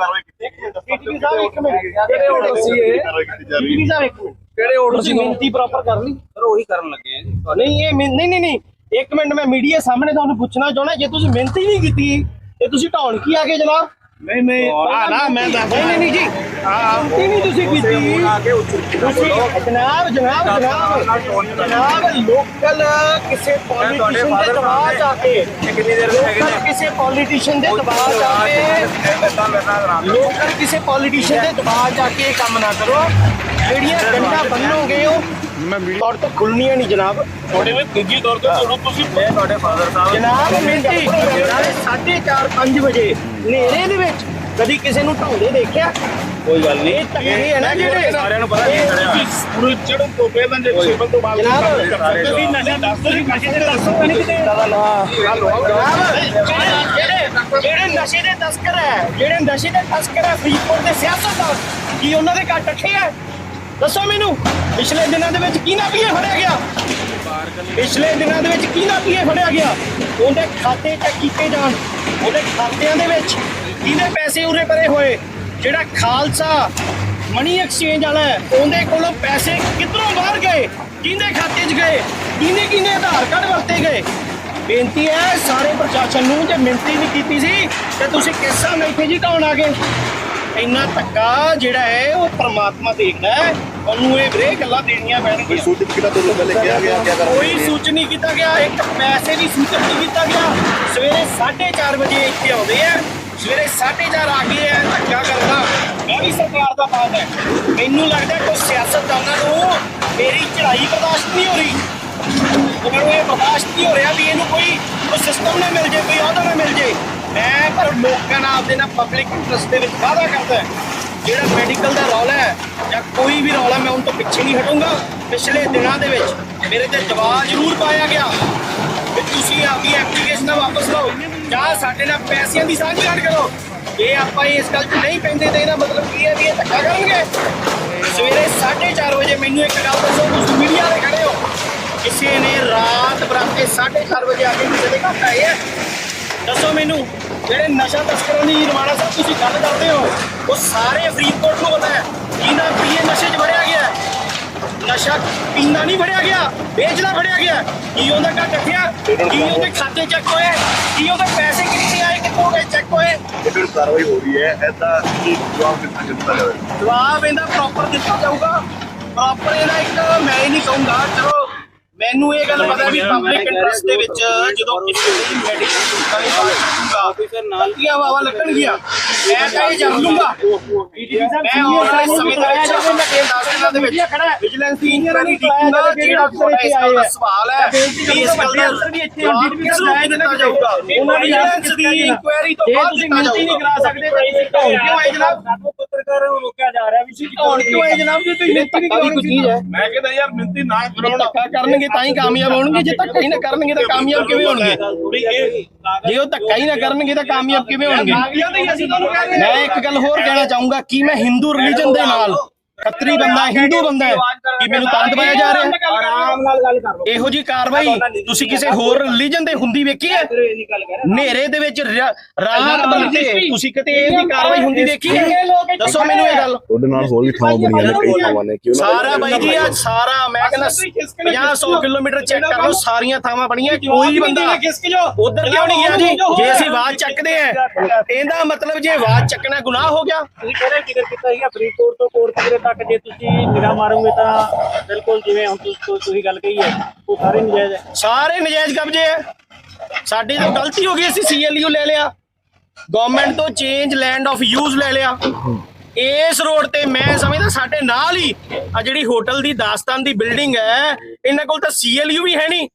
ਕਾਰਵਾਈ ਕੀਤੀ ਪੀਟੀਪੀ ਸਾਹਿਬ ਇੱਕ ਮਿੰਟ। ਕਿਹੜੇ ਆਰਡਰ ਸੀ ਇਹ ਕਾਰਵਾਈ ਕੀਤੀ ਜਾ ਰਹੀ ਪੀਟੀਪੀ ਸਾਹਿਬ ਇੱਕ ਮਿੰਟ। ਕਿਹੜੇ ਆਰਡਰ ਤੁਸੀਂ ਸੀ ਮਿਹਨਤੀ ਪ੍ਰੋਪਰ ਕਰ ਲਈ। ਸਰ ਉਹੀ ਕਰਨ ਲੱਗੇ ਆ ਜੀ ਨਹੀਂ ਇਹ ਮਿਹਨ- ਨਹੀਂ ਨਹੀਂ ਨਹੀਂ। ਇੱਕ ਮਿੰਟ ਮੈਂ ਮੀਡੀਆ ਸਾਹਮਣੇ ਤੁਹਾਨੂੰ ਪੁੱਛਣਾ ਚਾਹਣਾ ਜੇ ਤੁਸੀਂ ਮਿਹਨਤ ਹੀ ਨਹੀਂ ਕੀਤੀ ਤੇ ਤੁਸੀਂ ਢਾਉਣ ਕੀ ਆ ਗਏ ਜਨਾਬ? ਨਹੀਂ ਨਹੀਂ ਆ ਨਾ ਮੈਂ ਦੱਸ ਨਹੀਂ ਨਹੀਂ ਜੀ। ਹਾਂ ਨਹੀਂ ਤੁਸੀਂ ਕੀਤੀ ਤੁਸੀਂ ਜਨਾਬ ਜਨਾਬ ਜਨਾਬ। ਜਨਾਬ ਲੋਕਲ ਕਿਸੇ ਪੋਲੀਟੀਸ਼ੀਅਨ ਦੇ ਦਬਾਅ ਚ ਆ ਕੇ। ਕਿੰਨੀ ਦੇਰ ਲੋਕਲ ਕਿਸੇ ਪੋਲੀਟੀਸ਼ੀਅਨ ਦੇ ਦਬਾਅ ਚ ਆ ਕੇ। ਲੋਕਲ ਕਿਸੇ ਪੋਲੀਟੀਸ਼ੀਅਨ ਦੇ ਦਬਾਅ ਚ ਆ ਕੇ ਇਹ ਕੰਮ ਨਾ ਕਰੋ। ਜਿਹੜੀਆਂ ਗੰਡਾ ਬੰਨੋਗੇ ਉਹ ਮੈਂ ਤੌਰ ਤੋਂ ਖੁੱਲਣੀਆਂ ਨਹੀਂ ਜਨਾਬ। ਤੁਹਾਡੇ ਵਿੱਚ ਨਿੱਜੀ ਤੌਰ ਤੇ ਤੁਹਾਨੂੰ ਤੁਸੀਂ। ਤੁਹਾਡੇ ਫਾਦਰ ਸਾਹਿਬ ਜਨਾਬ ਮਿੰਟੀ। 4:30 5 ਵਜੇ। ਹਨੇਰੇ ਦੇ ਵਿੱਚ ਕਦੀ ਕਿਸੇ ਨੂੰ ਢਾਉਂਦੇ ਦੇਖਿਆ? ਕੋਈ ਗੱਲ ਇਹ ਧੱਕੇ ਹੈ ਨਾ ਜਿਹੜੇ ਸਾਰਿਆਂ ਨੂੰ ਪਤਾ ਕੀ ਖੜਿਆ। ਸੂਰਜ ਚੜ੍ਹਨ ਤੋਂ ਪਹਿਲਾਂ ਜੇ ਸੇਵਨ ਤੋਂ ਬਾਅਦ ਜਨਾਬ, ਤੁਸੀਂ ਨਸ਼ਾ ਦੱਸ ਦੋ ਜੀ ਨਸ਼ੇ ਦੇ ਦੱਸੋ ਨਹੀਂ ਕਿਤੇ। ਜਨਾਬ ਜਿਹੜੇ ਜਿਹੜੇ ਨਸ਼ੇ ਦੇ ਤਸਕਰ ਹੈ ਜਿਹੜੇ ਨਸ਼ੇ ਦੇ ਤਸਕਰ ਹੈ ਫਰੀਦਕੋਟ ਦੇ ਸਿਆਸਤਦਾਨ ਕੀ ਉਹਨਾਂ ਦੇ ਘੱਟ ਅੱਠੇ ਹੈ? ਦੱਸੋ ਮੈਨੂੰ, ਪਿਛਲੇ ਦਿਨਾਂ ਦੇ ਵਿੱਚ ਕੀ ਪੀਏ ਫੜਿਆ ਗਿਆ? ਪਿਛਲੇ ਦਿਨਾਂ ਦੇ ਵਿੱਚ ਕੀ ਨਾ ਪੀਏ ਫੜਿਆ ਗਿਆ? ਉਹਦੇ ਖਾਤੇ ਚੈੱਕ ਕੀਤੇ ਜਾਣ। ਉਹਦੇ ਖਾਤਿਆਂ ਦੇ ਵਿੱਚ ਕਿਹਦੇ ਪੈਸੇ ਉਰੇ ਪਰੇ ਹੋਏ? ਜਿਹੜਾ ਖਾਲਸਾ ਮਨੀ ਐਕਸਚੇਂਜ ਵਾਲਾ ਉਹਦੇ ਕੋਲੋਂ ਪੈਸੇ ਕਿੱਧਰੋਂ ਬਾਹਰ ਗਏ? ਕਿਹਦੇ ਖਾਤੇ 'ਚ ਗਏ? ਕਿਹਨੇ ਕਿਹਨੇ ਆਧਾਰ ਕਾਰਡ ਵਰਤੇ ਗਏ? ਬੇਨਤੀ ਹੈ, ਸਾਰੇ ਪ੍ਰਸ਼ਾਸਨ ਨੂੰ ਜੇ ਮਿਹਨਤੀ ਨਹੀਂ ਕੀਤੀ ਸੀ, ਤੇ ਤੁਸੀਂ ਕਿਸ ਹਿਸਾਬ ਇੱਥੇ ਜੀ ਢਾਉਣ ਆ ਗਏ? ਇੰਨਾ ਧੱਕਾ ਜਿਹੜਾ ਹੈ, ਉਹ ਪਰਮਾਤਮਾ ਦੇਖਦਾ ਹੈ। ਉਹਨੂੰ ਇਹ ਵੀਰੇ ਗੱਲਾਂ ਦੇਣੀਆਂ ਪੈਣਗੀਆਂ। ਸੂਚਿਤ ਕਿਹੜਾ ਤੁਹਾਨੂੰ ਪਹਿਲੇ ਕਿਹਾ ਗਿਆ ਕੀ ਕੋਈ ਸੂਚਨ ਨਹੀਂ ਕੀਤਾ ਗਿਆ ਇੱਕ ਪੈਸੇ ਦੀ ਸੂਚਨ ਨਹੀਂ ਕੀਤਾ ਗਿਆ। ਸਵੇਰੇ 4:30 ਵਜੇ ਇੱਥੇ ਆਉਂਦੇ ਆ। ਸਵੇਰੇ 4:30 ਆ ਗਏ ਆ ਧੱਕਾ ਕਰਦਾ ਮੈਂ ਵੀ ਸਰਕਾਰ ਦਾ ਬਾਤ ਹੈ। ਮੈਨੂੰ ਲੱਗਦਾ ਕੋਈ ਸਿਆਸਤਦਾਨਾਂ ਨੂੰ ਮੇਰੀ ਚੜ੍ਹਾਈ ਬਰਦਾਸ਼ਤ ਨਹੀਂ ਹੋ ਰਹੀ। ਉਹਨਾਂ ਨੂੰ ਇਹ ਬਰਦਾਸ਼ਤ ਨਹੀਂ ਹੋ ਰਿਹਾ ਵੀ ਇਹਨੂੰ ਕੋਈ ਕੋਈ ਸਿਸਟਮ ਨਾ ਮਿਲ ਜੇ ਕੋਈ ਅਹੁਦਾ ਨਾ ਮਿਲ ਜੇ। ਮੈਂ ਪਰ ਲੋਕਾਂ ਨਾਲ ਆਪਦੇ ਨਾਲ ਪਬਲਿਕ ਇੰਟਰਸਟ ਦੇ ਵਿੱਚ ਵਾਅਦਾ ਕਰਦਾ ਹੈ। ਜਿਹੜਾ ਮੈਡੀਕਲ ਦਾ ਰੌਲਾ ਹੈ ਜਾਂ ਕੋਈ ਵੀ ਰੌਲਾ ਮੈਂ ਉਹਨਾਂ ਤੋਂ ਪਿੱਛੇ ਨਹੀਂ ਹਟੂੰਗਾ। ਪਿਛਲੇ ਦਿਨਾਂ ਦੇ ਵਿੱਚ ਮੇਰੇ ਤੇ ਦਬਾਅ ਜ਼ਰੂਰ ਪਾਇਆ ਗਿਆ। ਕਿ ਤੁਸੀਂ ਆਪਣੀ ਐਪਲੀਕੇਸ਼ਨਾਂ ਵਾਪਸ ਲਓ ਜਾਂ ਸਾਡੇ ਨਾਲ ਪੈਸਿਆਂ ਦੀ ਸਾਂਝਗਾੜ ਕਰੋ ਜੇ ਆਪਾਂ ਇਸ ਗੱਲ 'ਚ ਨਹੀਂ ਪੈਂਦੇ ਤਾਂ ਇਹਦਾ ਮਤਲਬ ਕੀ ਹੈ ਵੀ ਇਹ ਧੱਕਾ ਕਰਨਗੇ? ਸਵੇਰੇ 4:30 ਵਜੇ ਮੈਨੂੰ ਇੱਕ ਗੱਲ ਦੱਸੋ, ਤੁਸੀਂ ਮੀਡੀਆ ਦੇ ਖੜੇ ਹੋ। ਕਿਸੇ ਨੇ ਰਾਤ ਬਰਾਤੇ 4:30 ਵਜੇ ਆ ਕੇ ਕਿਸੇ ਦੇ ਘਰ ਆਏ ਹੈ? ਦੱਸੋ ਮੈਨੂੰ, ਜਿਹੜੇ ਨਸ਼ਾ ਤਸਕਰਾਂ ਦੀ ਰਮਾਣਾ ਸਾਹਿਬ ਤੁਸੀਂ ਗੱਲ ਕਰਦੇ ਹੋ ਉਹ ਸਾਰੇ ਫਰੀਦਕੋਟ ਨੂੰ ਪਤਾ ਹੈ। ਕਿਹਦਾ ਪੀਏ ਨਸ਼ੇ 'ਚ ਵੜਿਆ ਗਿਆ। ਨਸ਼ਾ ਪੀਂਦਾ ਨਹੀਂ ਫੜਿਆ ਗਿਆ ਵੇਚਦਾ ਫੜਿਆ ਗਿਆ ਕੀ ਉਹਦਾ ਘਰ ਰੱਖਿਆ? ਕੀ ਉਹਦੇ ਖਾਤੇ ਚੈੱਕ ਹੋਏ? ਕੀ ਉਹਦੇ ਪੈਸੇ ਕਿੱਥੇ ਆਏ ਕਿੱਥੋਂ ਗਏ ਚੈੱਕ ਹੋਏ? ਜਿਹੜੀ ਕਾਰਵਾਈ ਹੋ ਰਹੀ ਹੈ ਐਦਾ ਕੀ ਜਵਾਬ ਦਿੱਤਾ ਜਾਂਦਾ ਜਾਵੇ? ਜਵਾਬ ਇਹਦਾ ਪ੍ਰੋਪਰ ਦਿੱਤਾ ਜਾਊਗਾ। ਪ੍ਰੋਪਰ ਇਹਦਾ ਇੱਕ ਮੈਂ ਹੀ ਨਹੀਂ ਕਹੂੰਗਾ ਚਲੋ ਮੈਨੂੰ ਇਹ ਗੱਲ ਪਤਾ ਵੀ ਪਬਲਿਕ ਇੰਟਰਸਟ ਦੇ ਵਿੱਚ ਜਦੋਂ ਕਿਸੇ ਦੀ ਮੈਡੀਕਲ ਆਫੀਸਰ ਨਾਲ ਕੀ ਹਵਾ ਲੱਗਣਗੀਆਂ। ਮੈਂ ਤਾਂ ਇਹ ਜਾਣ ਲੂੰਗਾ ਮੈਂ ਆਉਣ ਸਮੇਂ ਦੇ ਵਿੱਚ ਇਹ ਦਸ ਦਿਨਾਂ ਦੇ ਵਿੱਚ। ਵਿਜੀਲੈਂਸ ਦੀ ਇਨਕੁਆਇਰੀ ਦੇਖੂੰਗਾ ਜਿਹੜਾ ਤੁਹਾਡਾ ਇਸ ਗੱਲ ਦਾ ਸਵਾਲ ਹੈ। ਕਿ ਇਸ ਗੱਲ ਦਾ ਜਵਾਬ ਕਿਸ ਨੂੰ ਦਿੱਤਾ ਜਾਊਗਾ? ਵਿਜੀਲੈਂਸ ਦੀ ਇਨਕੁਆਇਰੀ ਤੋਂ ਬਾਅਦ ਤੁਸੀਂ ਮਿਹਨਤੀ ਨਹੀਂ ਕਰਾ ਸਕਦੇ ਤਾਂ ਕਿਉਂ ਆਏ ਜਨਾਬ? ਨੂੰ ਰੋਕਿਆ ਜਾ ਰਿਹਾ ਵੀ ਤੁਸੀਂ ਢਾਉਣ ਕਿਉਂ ਆਏ ਜਨਾਬ ਜੀ? ਤੁਸੀਂ ਮਿਹਨਤੀ ਨਹੀਂ ਕਰਾਉਣੀ ਚੀਜ਼ ਹੈ। ਮੈਂ ਕਹਿੰਦਾ ਯਾਰ ਮਿੰਤੀ ਨਾ ਜੇ ਧੱਕਾ ਕਰਨਗੇ ਤਾਂ ਹੀ ਕਾਮਯਾਬ ਹੋਣਗੇ। ਜੇ ਧੱਕਾ ਹੀ ਨਾ ਕਰਨਗੇ ਤਾਂ ਕਾਮਯਾਬ ਕਿਵੇਂ ਹੋਣਗੇ? ਵੀ ਇਹ ਜੇ ਉਹ ਧੱਕਾ ਹੀ ਨਾ ਕਰਨਗੇ ਤਾਂ ਕਾਮਯਾਬ ਕਿਵੇਂ ਹੋਣਗੇ? ਅਸੀਂ ਤੁਹਾਨੂੰ ਕਹਿ ਮੈਂ ਇੱਕ ਗੱਲ ਹੋਰ ਕਹਿਣਾ ਚਾਹੂੰਗਾ ਕਿ ਮੈਂ ਹਿੰਦੂ ਰਿਲੀਜਨ ਦੇ ਨਾਲ ਖੱਤਰੀ ਬੰਦਾ ਹਿੰਦੂ ਬੰਦਾ ਹੈ ਕਿ ਮੈਨੂੰ ਤਾਂ ਦਬਾਇਆ ਜਾ ਰਿਹਾ ਹੈ? ਆਰਾਮ ਨਾਲ ਗੱਲ ਕਰ ਲਓ। ਇਹੋ ਜੀ ਕਾਰਵਾਈ ਤੁਸੀਂ ਕਿਸੇ ਹੋਰ ਰਿਲੀਜਨ ਦੇ ਹੁੰਦੀ ਵੇਖੀ ਹੈ? ਹਨੇਰੇ ਦੇ ਵਿੱਚ ਰਾਤ ਬੰਦੇ ਤੁਸੀਂ ਕਿਤੇ ਇਹ ਦੀ ਕਾਰਵਾਈ ਹੁੰਦੀ ਦੇਖੀ ਹੈ? ਦੱਸੋ ਮੈਨੂੰ ਇਹ ਗੱਲ। ਤੁਹਾਡੇ ਨਾਲ ਹੋਰ ਵੀ ਥਾਵਾਂ ਬਣੀਆਂ ਨੇ ਕਈ ਥਾਵਾਂ ਨੇ ਕਿਉਂ ਸਾਰਾ ਬਾਈ ਜੀ ਆ ਸਾਰਾ ਮੈਂ ਕਹਿੰਦਾ 50 100 ਕਿਲੋਮੀਟਰ ਚੈੱਕ ਕਰ ਲਓ ਸਾਰੀਆਂ ਥਾਵਾਂ ਬਣੀਆਂ ਕੋਈ ਬੰਦਾ ਉਧਰ ਕਿਉਂ ਨਹੀਂ ਗਿਆ ਜੀ? ਜੇ ਅਸੀਂ ਆਵਾਜ਼ ਚੱਕਦੇ ਆ ਇਹਦਾ ਮਤਲਬ ਜੇ ਆਵਾਜ਼ ਚੱਕਣਾ ਗੁਨਾਹ ਹੋ ਗਿਆ। ਤੁਸੀਂ ਕਹਿੰਦੇ ਜ਼ਿਕਰ ਕੀਤਾ ਸੀਗਾ? ਫਰੀਦਕੋਟ ਤੋਂ ਕੋਟਕਪੂਰੇ ਤੱਕ? ਜੇ ਤੁਸੀਂ ਨਿਗਾਹ ਮਾਰੋਗੇ ਤਾਂ ਬਿਲਕੁਲ ਜਿਵੇਂ ਹੁਣ ਤੁਸੀਂ ਤੁਸੀਂ ਗੱਲ ਕਹੀ ਹੈ, ਉਹ ਸਾਰੇ ਨਜਾਇਜ਼ ਹੈ। ਸਾਰੇ ਨਜਾਇਜ਼ ਕਬਜ਼ੇ ਹੈ। ਸਾਡੀ ਤਾਂ ਗਲਤੀ ਹੋ ਗਈ, ਅਸੀਂ ਸੀਐਲਯੂ ਲੈ ਲਿਆ। ਗਵਰਨਮੈਂਟ ਤੋਂ ਚੇਂਜ ਲੈਂਡ ਆਫ ਯੂਜ਼ ਲੈ ਲਿਆ। ਇਸ ਰੋਡ ਤੇ ਮੈਂ ਸਮਝਦਾ ਸਾਡੇ ਨਾਲ ਹੀ ਆ ਜਿਹੜੀ ਹੋਟਲ ਦੀ, ਦਾਸਤਾਨ ਦੀ ਬਿਲਡਿੰਗ ਹੈ, ਇਹਨਾਂ ਕੋਲ ਤਾਂ ਸੀਐਲਯੂ ਵੀ ਹੈ ਨਹੀਂ।